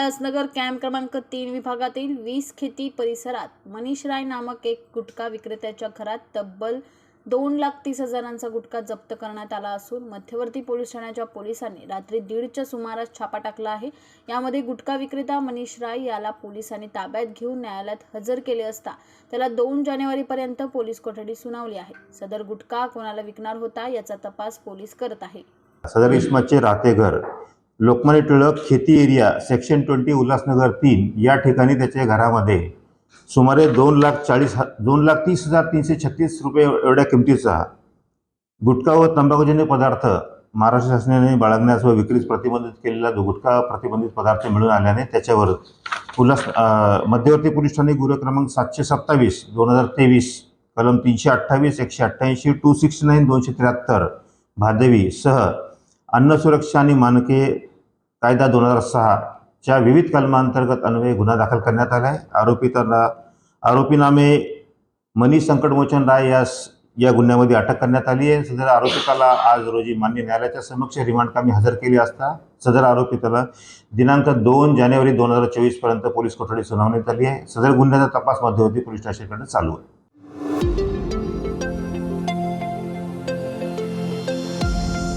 Ulhasnagar camp क्रमांक तीन विभागातील वीस खेती परिसरात मनीष राय नामक एक गुटखा विक्रेत्याच्या घरात तब्बल दोन लाख तीस हजारांचा गुटखा जप्त करण्यात आला असून मध्यवर्ती पोलीस ठाण्याच्या पोलिसांनी रात्री दीडच्या सुमारास छापा टाकला आहे. यामध्ये गुटखा विक्रेता मनीष राय याला पोलिसांनी ताब्यात घेऊन न्यायालयात हजर केले असता त्याला दोन जानेवारीपर्यंत पोलीस कोठडी सुनावली आहे. सदर गुटखा कोणाला विकणार होता याचा तपास पोलीस करत आहे. सदर इस्माचे राहते घर लोकमान्य टिळक खेती एरिया सेक्शन ट्वेंटी उल्हासनगर तीन या ठिकाणी त्याच्या घरामध्ये सुमारे दोन लाख चाळीस ह दोन लाख तीस हजार तीनशे छत्तीस रुपये एवढ्या किमतीचा गुटखा व तंबाखूजन्य पदार्थ महाराष्ट्र शासनाने बाळगण्यास व विक्रीस प्रतिबंधित केलेला जो गुटखा प्रतिबंधित पदार्थ मिळून आल्याने त्याच्यावर उल्हास मध्यवर्ती पोलीस ठाणे गुन्हा क्रमांक सातशे सत्तावीस दोन हजार तेवीस कलम तीनशे अठ्ठावीस एकशे अठ्ठ्याऐंशी टू सिक्स नाईन दोनशे त्र्याहत्तर भादेवी सह अन्न सुरक्षा आणि मानके कायदा दोन हजार सहाच्या विविध कलमांतर्गत अन्वये गुन्हा दाखल करण्यात आला आहे. आरोपितांना आरोपीनामे मनीष संकटमोचन राय यास या गुन्ह्यामध्ये अटक करण्यात आली आहे. सदर आरोपिताला आज रोजी मान्य न्यायालयाच्या समक्ष रिमांड कामी हजर केली असता सदर आरोपिताला दिनांक दोन जानेवारी दोन हजार चोवीसपर्यंत पोलीस कोठडी सुनावण्यात आली आहे. सदर गुन्ह्याचा तपास मध्यवर्ती पोलीस स्टेशनकडे चालू आहे.